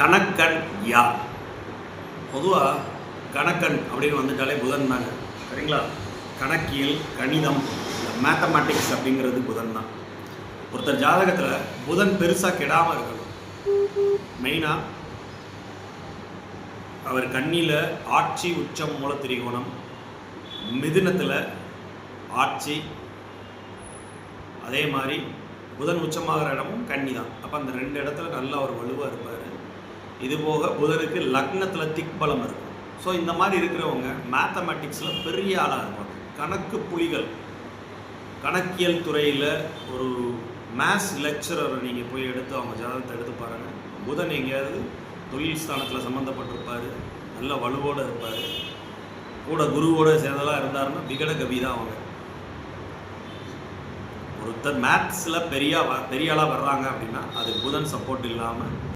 கணக்கன் யார் பொதுவாக கணக்கன் அப்படின்னு வந்துட்டாலே புதன் தாங்க. சரிங்களா? கணக்கியல் கணிதம் மேத்தமேட்டிக்ஸ் அப்படிங்கிறது புதன் தான். ஒருத்தர் ஜாதகத்தில் புதன் பெருசாக கெடாமல் இருக்கணும். மெயினாக அவர் கண்ணியில் ஆட்சி உச்சம் மூல திரிகோணம் மிதுனத்தில் ஆட்சி அதே மாதிரி புதன் உச்சமாகிற இடமும் கன்னி தான் அப்போ அந்த ரெண்டு இடத்துல நல்ல ஒரு வலுவாக இருப்பார். இது போக புதனுக்கு லக்னத்தில் திக்பலம் இருக்கும். ஸோ இந்த மாதிரி இருக்கிறவங்க மேத்தமேட்டிக்ஸில் பெரிய ஆளாக இருப்பாங்க. கணக்கு புலிகள். கணக்கியல் துறையில் ஒரு மேத்ஸ் லெக்சரரை நீங்கள் போய் எடுத்து அவங்க ஜாதகத்தை எடுத்து பாருங்கள் புதன் எங்கேயாவது தொழில் ஸ்தானத்தில் சம்மந்தப்பட்டிருப்பார் நல்ல வலுவோடு இருப்பார். கூட குருவோட சேர்ந்தெல்லாம் இருந்தாருன்னா விகட கவி தான் அவங்க. ஒருத்தர் மேத்ஸில் பெரிய பெரிய ஆளாக வர்றாங்க அப்படின்னா அது புதன் சப்போர்ட் இல்லாமல்